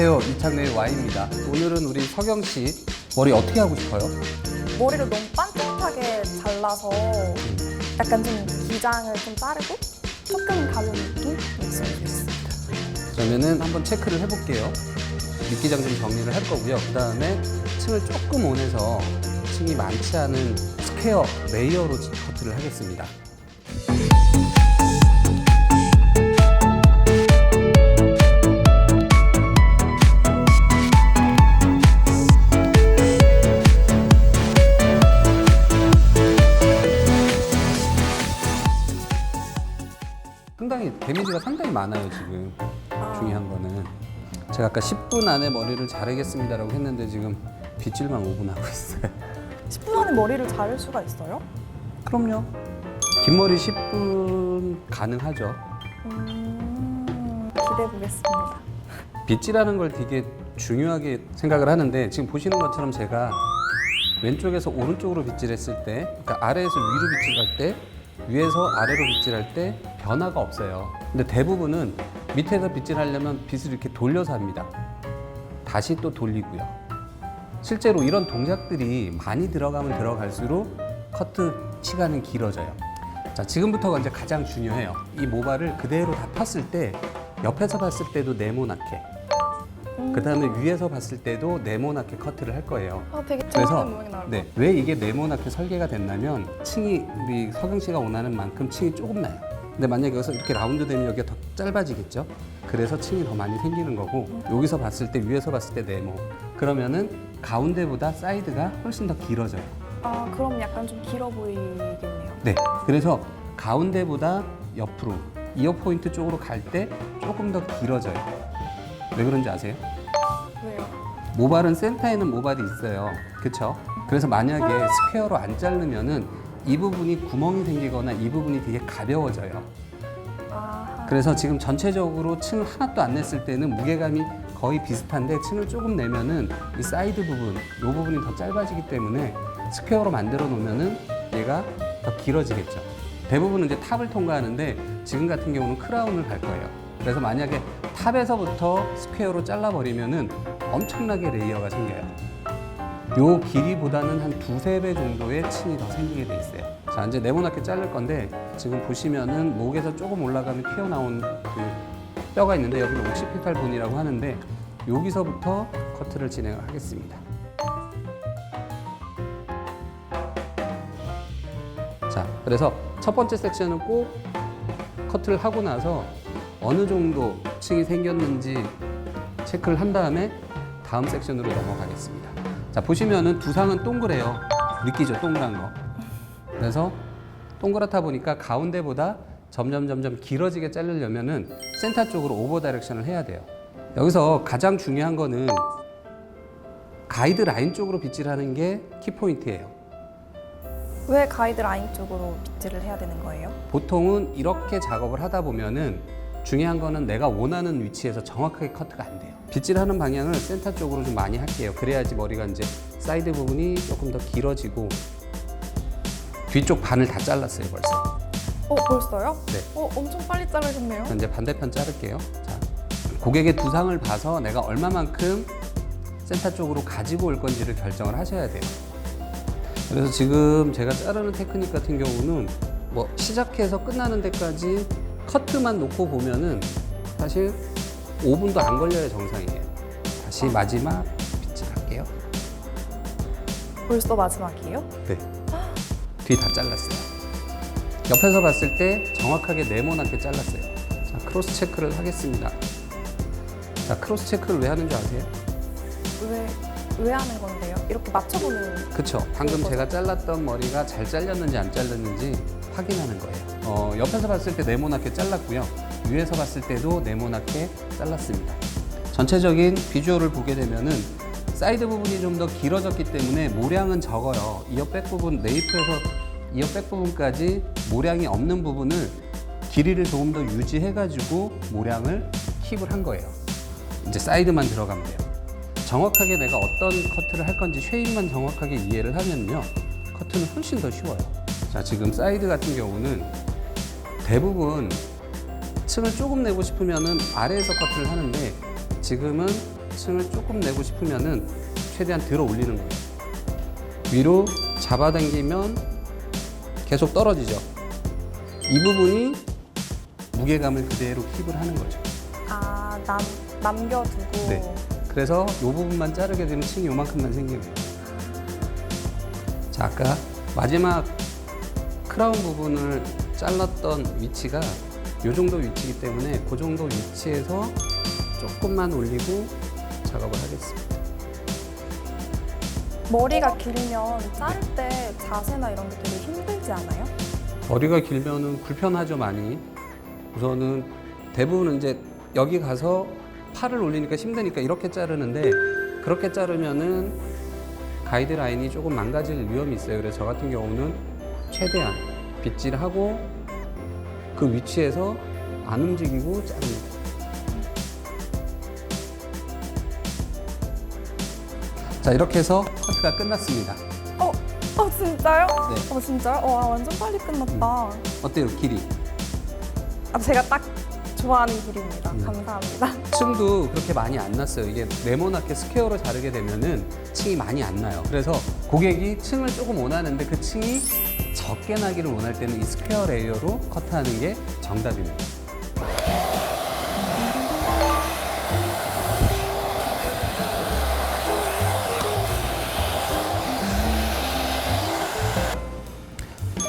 안녕하세요. 이창래의 Y입니다. 오늘은 우리 서경 씨 머리 어떻게 하고 싶어요? 머리를 너무 반듯하게 잘라서 약간 좀 기장을 좀 자르고 조금 가벼운 느낌 있으면 좋겠어요. 그러면은 한번 체크를 해볼게요. 미끼장 좀 정리를 할 거고요. 그 다음에 층을 조금 온해서 층이 많지 않은 스퀘어 레이어로 커트를 하겠습니다. 데미지가 상당히 많아요 지금 아. 중요한 거는 제가 아까 10분 안에 머리를 자르겠습니다라고 했는데 지금 빗질만 5분 하고 있어요 10분 안에 머리를 자를 수가 있어요? 그럼요 긴 머리 10분 가능하죠 음, 기대해 보겠습니다. 빗질하는 걸 되게 중요하게 생각을 하는데 지금 보시는 것처럼 제가 왼쪽에서 오른쪽으로 빗질했을 때 그러니까 아래에서 위로 빗질할 때 위에서 아래로 빗질할 때 변화가 없어요. 근데 대부분은 밑에서 빗질하려면 빗을 이렇게 돌려서 합니다. 다시 또 돌리고요. 실제로 이런 동작들이 많이 들어가면 들어갈수록 커트 시간은 길어져요. 자 지금부터가 이제 가장 중요해요. 이 모발을 그대로 다 폈을 때 옆에서 봤을 때도 네모나게 그 다음에 위에서 봤을 때도 네모나게 커트를 할 거예요. 아, 되게 그래서 재밌는 모양이 나올 것 네, 왜 이게 네모나게 설계가 됐냐면 층이 우리 서경 씨가 원하는 만큼 층이 조금 나요. 근데 만약에 여기서 이렇게 라운드 되면 여기가 더 짧아지겠죠? 그래서 층이 더 많이 생기는 거고 여기서 봤을 때 위에서 봤을 때 네모 그러면은 가운데보다 사이드가 훨씬 더 길어져요. 아, 그럼 약간 좀 길어 보이겠네요. 네, 그래서 가운데보다 옆으로 이어 포인트 쪽으로 갈 때 조금 더 길어져요. 왜 그런지 아세요? 왜요? 모발은 센터에는 모발이 있어요. 그렇죠? 그래서 만약에 스퀘어로 안 자르면은 이 부분이 구멍이 생기거나 이 부분이 되게 가벼워져요. 아, 그래서 지금 전체적으로 층을 하나도 안 냈을 때는 무게감이 거의 비슷한데 층을 조금 내면은 이 사이드 부분, 이 부분이 더 짧아지기 때문에 스퀘어로 만들어 놓으면은 얘가 더 길어지겠죠. 대부분은 이제 탑을 통과하는데 지금 같은 경우는 크라운을 갈 거예요. 그래서 만약에 탑에서부터 스퀘어로 잘라버리면은 엄청나게 레이어가 생겨요. 요 길이보다는 한 두세 배 정도의 층이 더 생기게 돼 있어요. 자, 이제 네모나게 자를 건데 지금 보시면은 목에서 조금 올라가면 튀어나온 그 뼈가 있는데 여기는 옥시피탈 본이라고 하는데 여기서부터 커트를 진행을 하겠습니다. 자, 그래서 첫 번째 섹션은 꼭 커트를 하고 나서 어느 정도 층이 생겼는지 체크를 한 다음에 다음 섹션으로 넘어가겠습니다. 자, 보시면은 두상은 동그래요. 느끼죠, 동그란 거. 그래서 동그랗다 보니까 가운데보다 점점 점점 길어지게 자르려면은 센터 쪽으로 오버 다이렉션을 해야 돼요. 여기서 가장 중요한 거는 가이드 라인 쪽으로 빗질하는 게 키포인트예요. 왜 가이드 라인 쪽으로 빗질을 해야 되는 거예요? 보통은 이렇게 작업을 하다 보면은 중요한 거는 내가 원하는 위치에서 정확하게 커트가 안 돼요. 빗질하는 방향을 센터 쪽으로 좀 많이 할게요. 그래야지 머리가 이제 사이드 부분이 조금 더 길어지고 뒤쪽 반을 다 잘랐어요 벌써. 어, 벌써요? 네. 어, 엄청 빨리 자르셨네요. 자, 이제 반대편 자를게요. 자, 고객의 두상을 봐서 내가 얼마만큼 센터 쪽으로 가지고 올 건지를 결정을 하셔야 돼요. 그래서 지금 제가 자르는 테크닉 같은 경우는 뭐 시작해서 끝나는 데까지 커트만 놓고 보면은 사실 5분도 안 걸려야 정상이에요. 다시 마지막 빗질할게요. 벌써 마지막이에요? 네. 뒤 다 잘랐어요. 옆에서 봤을 때 정확하게 네모나게 잘랐어요. 자, 크로스 체크를 하겠습니다. 자, 크로스 체크를 왜 하는 줄 아세요? 왜, 왜 하는 건데요? 이렇게 맞춰보는 그쵸. 방금 제가 잘랐던 머리가 잘 잘렸는지 안 잘렸는지 확인하는 거예요. 어, 옆에서 봤을 때 네모나게 잘랐고요. 위에서 봤을 때도 네모나게 잘랐습니다. 전체적인 비주얼을 보게 되면은 사이드 부분이 좀 더 길어졌기 때문에 모량은 적어요. 이어 백 부분, 네이프에서 이어 백 부분까지 모량이 없는 부분을 길이를 조금 더 유지해가지고 모량을 킵을 한 거예요. 이제 사이드만 들어가면 돼요. 정확하게 내가 어떤 커트를 할 건지 쉐입만 정확하게 이해를 하면요. 커트는 훨씬 더 쉬워요. 자, 지금 사이드 같은 경우는 대부분 층을 조금 내고 싶으면은 아래에서 커트를 하는데 지금은 층을 조금 내고 싶으면은 최대한 들어 올리는 거예요. 위로 잡아당기면 계속 떨어지죠. 이 부분이 무게감을 그대로 킵을 하는 거죠. 아, 남, 남겨두고. 네. 그래서 이 부분만 자르게 되면 층이 요만큼만 생기는 거예요. 자, 아까 마지막 크라운 부분을 잘랐던 위치가 이 정도 위치이기 때문에 그 정도 위치에서 조금만 올리고 작업을 하겠습니다. 머리가 길면 자를 때 자세나 이런 게 되게 힘들지 않아요? 머리가 길면은 불편하죠 많이. 우선은 대부분은 이제 여기 가서 팔을 올리니까 힘드니까 이렇게 자르는데 그렇게 자르면은 가이드라인이 조금 망가질 위험이 있어요. 그래서 저 같은 경우는 최대한 빗질하고 그 위치에서 안 움직이고 자릅니다. 자 이렇게 해서 커트가 끝났습니다. 어, 어 진짜요? 네. 어 진짜요? 와 완전 빨리 끝났다. 어때요 길이? 아 제가 딱 좋아하는 길입니다. 음. 감사합니다. 층도 그렇게 많이 안 났어요. 이게 네모나게 스퀘어로 자르게 되면은 층이 많이 안 나요. 그래서 고객이 층을 조금 원하는데 그 층이 적게 나기를 원할 때는 이 스퀘어 레이어로 커트하는 게 정답입니다.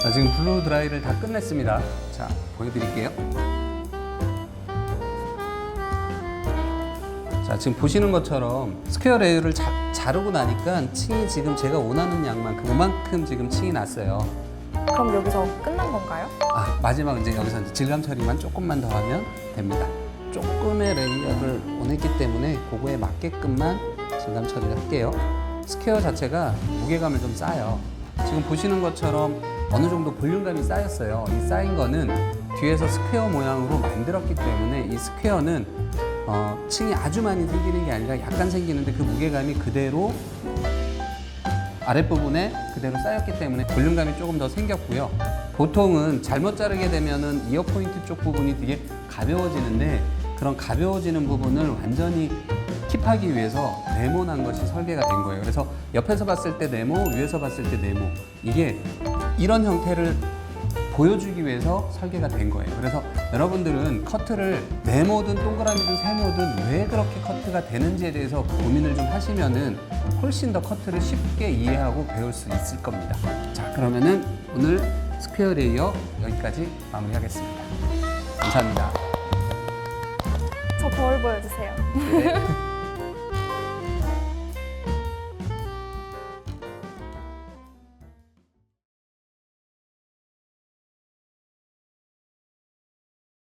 자, 지금 블루 드라이를 다 끝냈습니다. 자, 보여드릴게요. 자, 지금 보시는 것처럼 스퀘어 레이어를 자, 자르고 나니까 층이 지금 제가 원하는 양만큼 그만큼 지금 층이 났어요. 그럼 여기서 끝난 건가요? 아, 마지막 이제 여기서 이제 질감 처리만 조금만 더 하면 됩니다. 조금의 레이어를 원했기 때문에 그거에 맞게끔만 질감 처리를 할게요. 스퀘어 자체가 무게감을 좀 쌓아요. 지금 보시는 것처럼 어느 정도 볼륨감이 쌓였어요. 이 쌓인 거는 뒤에서 스퀘어 모양으로 만들었기 때문에 이 스퀘어는 어, 층이 아주 많이 생기는 게 아니라 약간 생기는데 그 무게감이 그대로 아랫부분에 그대로 쌓였기 때문에 볼륨감이 조금 더 생겼고요. 보통은 잘못 자르게 되면은 이어 포인트 쪽 부분이 되게 가벼워지는데 그런 가벼워지는 부분을 완전히 킵하기 위해서 네모난 것이 설계가 된 거예요. 그래서 옆에서 봤을 때 네모, 위에서 봤을 때 네모. 이게 이런 형태를 보여주기 위해서 설계가 된 거예요. 그래서 여러분들은 커트를 네모든 동그라미든 세모든 왜 그렇게 커트가 되는지에 대해서 고민을 좀 하시면은 훨씬 더 커트를 쉽게 이해하고 배울 수 있을 겁니다. 자, 그러면은 오늘 스퀘어 레이어 여기까지 마무리하겠습니다. 감사합니다. 저 거울 보여주세요. 네.